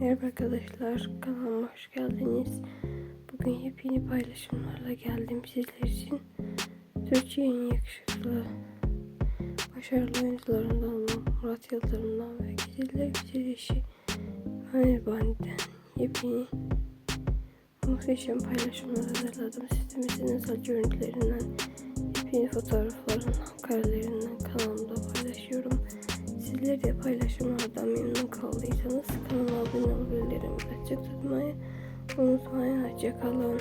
Merhaba arkadaşlar, kanalıma hoş geldiniz. Bugün yepyeni paylaşımlarla geldim sizler için. Türkiye'nin yakışıklı, başarılı oyuncularından Murat Yıldırım'dan ve Gizliler Bitirişi Anil Bani'den yepyeni muhteşem paylaşımlar hazırladım. Sistemimizin özel görüntülerinden, yepyeni fotoğraflarından, karelerinden kanalımda paylaşıyorum. Sizler de paylaşımlardan memnun kaldıysanız kanalıma açık tutmayı unutmayın. Hoşçakalın.